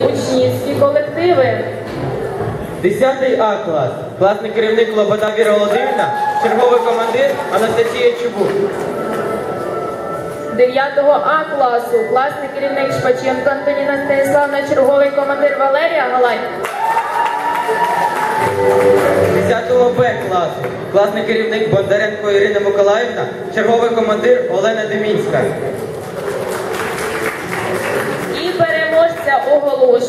учнівські колективи. 10 А клас. Класний керівник Лобода Віра Володимирівна, черговий командир Анастасія Чубук. 9 А класу класний керівник Шпаченко Антоніна Станіславна, черговий командир Валерія Галай. 10 Б класу. Класний керівник Бондаренко Ірина Миколаївна, черговий командир Олена Демінська.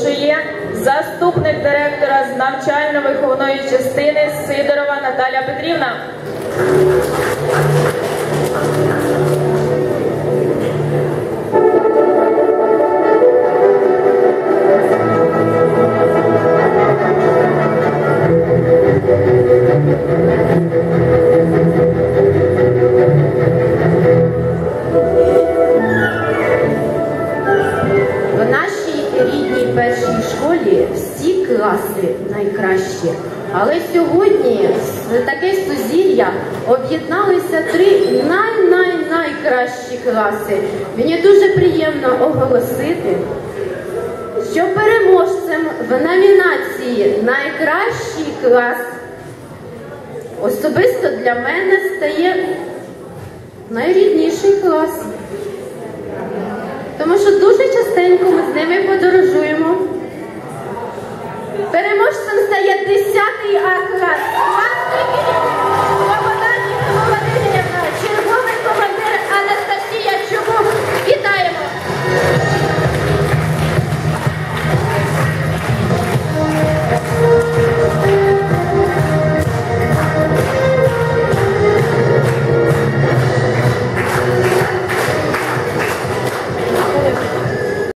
Оголошує заступник директора з навчально-виховної частини Сидорова Наталя Петрівна. Першій школі всі класи найкращі. Але сьогодні з таке сузір'я об'єдналися три най-най-найкращі класи. Мені дуже приємно оголосити, що переможцем в номінації Найкращий клас особисто для мене стає найрідніший клас. Тому що дуже частенько ми ジャーニーアートが完璧に